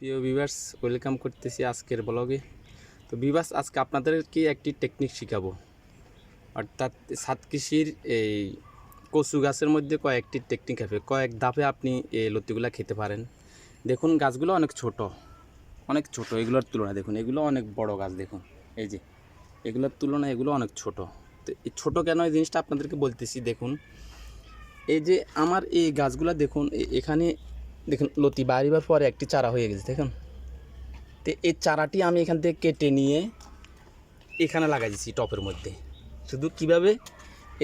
প্রিয় viewers welcome করতেছি আজকের ব্লগে তো ভিভার্স আজকে আপনাদেরকে একটি টেকনিক শিখাবো। অর্থাৎ সাত কৃষির এই কচু গাছের মধ্যে কয়েকটি টেকনিক হবে কয়েক ধাপে আপনি এই লতিগুলা খেতে পারেন। দেখুন, গাছগুলো অনেক ছোট। অনেক ছোট, এগুলোর তুলনায় দেখুন, এগুলো অনেক বড় গাছ দেখুন। এই যে, এগুলোর তুলনায় এগুলো অনেক ছোট। তো এই ছোটো কেন এই জিনিসটা আপনাদেরকে বলতেছি, দেখুন। এই যে, আমার এই গাছগুলো দেখুন এখানে দেখুন, লতি বাড়িবার পরে একটি চারা হয়ে গেছে, দেখুন। তো এই চারাটি আমি এখান থেকে কেটে নিয়ে এখানে লাগাই দিচ্ছি টপের মধ্যে। শুধু কীভাবে?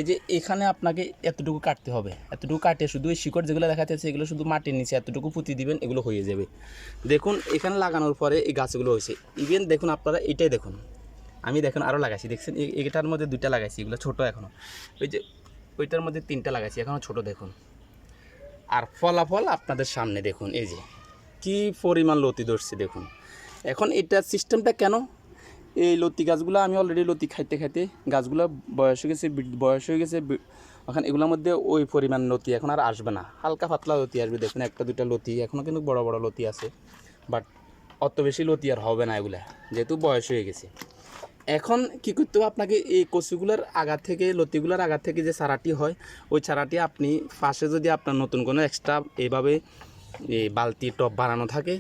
এই যে এখানে আপনাকে এতটুকু কাটতে হবে। এতটুকু কাটে শুধু এই শিকড় যেগুলো দেখা যাচ্ছে, এগুলো শুধু মাটির নিচে এতটুকু পুঁতি দিবেন, এগুলো হয়ে যাবে। দেখুন, এখানে লাগানোর পরে এই গাছগুলো হয়েছে। ইভেন দেখুন আপনারা এটাই দেখুন। আমি দেখুন আরও লাগাইছি, দেখছেন? এটার মধ্যে দুইটা লাগাইছি, এগুলো ছোটো এখনও ওই যে, ওইটার মধ্যে তিনটা লাগাইছি এখনও ছোটো দেখুন। আর ফলাফল আপনাদের সামনে দেখুন, এই যে। কি পরিমাণ লতি ধরছে দেখুন। এখন এটার সিস্টেমটা কেন? এই লতি গাছগুলো, আমি অলরেডি লতি খাইতে খাইতে গাছগুলো বয়স হয়ে গেছে বয়স হয়ে গেছে এখন এগুলোর মধ্যে ওই পরিমাণ লতি এখন আর আসবে না। হালকা পাতলা লতি আসবে দেখুন, একটা দুটা লতি এখনও কিন্তু বড় বড় লতি আছে। বাট অত বেশি লতি আর হবে না এগুলা, যেহেতু বয়স হয়ে গেছে। এখন কি করতে হবে? আপনাকে এই কচুগুলোর আগা থেকে, লতিগুলোর আগা থেকে যে চারাটি হয়, ওই চারাটি আপনি পাশে যদি আপনার নতুন কোনো এক্সট্রা এইভাবে এই বালতি টপ বানানো থাকে,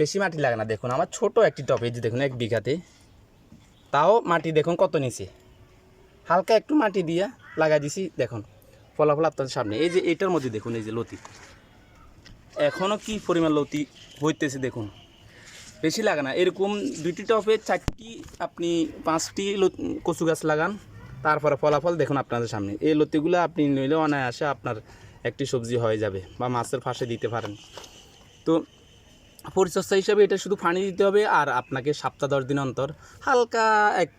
বেশি মাটি লাগে না। দেখুন, আমার ছোট একটি টপ এই যে দেখুন, এক বিঘাতে। তাও মাটি দেখুন কত নিচে। হালকা একটু মাটি দিয়া লাগাই দিছি, দেখুন, ফলাফল আপনাদের সামনে। এই যে এটার মধ্যে দেখুন, এই যে লতি। এখনও কি পরিমাণ লতি হইতেছে, দেখুন। বেশি লাগে না। এরকম দুইটি টপে চারটি আপনি পাঁচটি কচু গাছ লাগান, তারপরে ফলাফল দেখুন আপনাদের সামনে। এই লতিগুলো আপনি নিলে অনায়াসে আপনার একটি সবজি হয়ে যাবে বা মাছের ফাঁসে দিতে পারেন। তো পরিচর্যা হিসাবে এটা শুধু পানি দিতে হবে আর আপনাকে সপ্তাহ দশ দিন অন্তর হালকা এক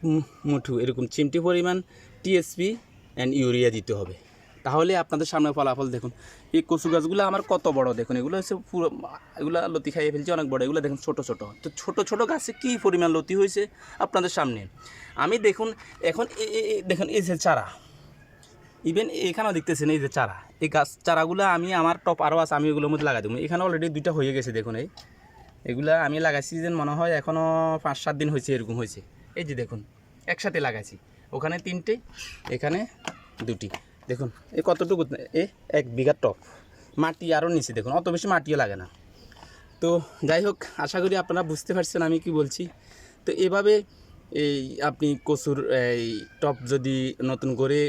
মুঠু এরকম চিমটি পরিমাণ টিএসপি অ্যান্ড ইউরিয়া দিতে হবে। তাহলে আপনাদের সামনে ফলাফল দেখুন। এই কচু গাছগুলো আমার কত বড় দেখুন, এগুলো হচ্ছে পুরো, এগুলো লতি খাইয়ে ফেলছে, অনেক বড়, এগুলো দেখুন ছোট ছোট। তো ছোট ছোট গাছে কী পরিমাণ লতি হয়েছে আপনাদের সামনে? আমি দেখুন, এখন দেখুন, এই যে চারা। ইভেন এখানেও দেখতেছেন এই যে চারা। এই গাছ, চারাগুলো আমি, আমার টপ আরও আছে, আমি ওগুলোর মধ্যে লাগাই দেবো। এখানে অলরেডি দুইটা হয়ে গেছে দেখুন এই। এগুলা আমি লাগাইছি যে মনে হয় এখনও পাঁচ, সাত দিন হয়েছে, এরকম হয়েছে। এই যে দেখুন, একসাথে লাগাইছি। ওখানে তিনটে, এখানে দুটি। দেখুন, এই কতটুকু এ এক বিঘা টপ। মাটি আরও নিচে, দেখুন, অত বেশি মাটিও লাগে না। তো যাই হোক, আশা করি আপনারা বুঝতে পারছেন আমি কি বলছি। তো এভাবে এই আপনি কচুর, এই টপ যদি নতুন করে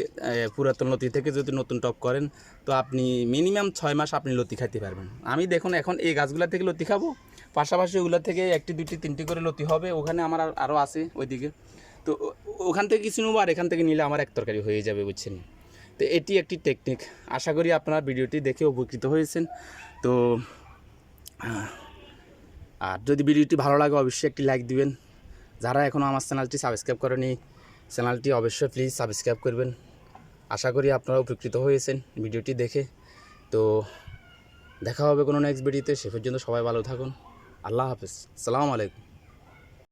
পুরাতন লতি থেকে যদি নতুন টপ করেন, তো আপনি মিনিমাম ছয় মাস আপনি লতি খাইতে পারবেন। আমি দেখুন, এখন এই গাছগুলা থেকে লতি খাব। পাশাপাশি ওগুলা থেকে একটি, দুটি, তিনটি করে লতি হবে। ওখানে আমার আরও আছে ওইদিকে। তো ওখান থেকে কিছু নেব, আর এখান থেকে নিলে আমার এক তরকারি হয়ে যাবে, বুঝছেন? তো এটি একটি টেকনিক আশা করি আপনারা ভিডিওটি দেখে উপকৃত হয়েছেন। তো আর যদি ভিডিওটি ভালো লাগে অবশ্যই একটি লাইক দিবেন। যারা এখনও আমার চ্যানেলটি সাবস্ক্রাইব করেনি, চ্যানেলটি অবশ্যই প্লিজ সাবস্ক্রাইব করবেন। আশা করি আপনারা উপকৃত হয়েছেন ভিডিওটি দেখে। তো, দেখা হবে কোনো নেক্সট ভিডিওতে সে পর্যন্ত সবাই ভালো থাকুন। আল্লাহ হাফেজ। সালামু আলাইকুম।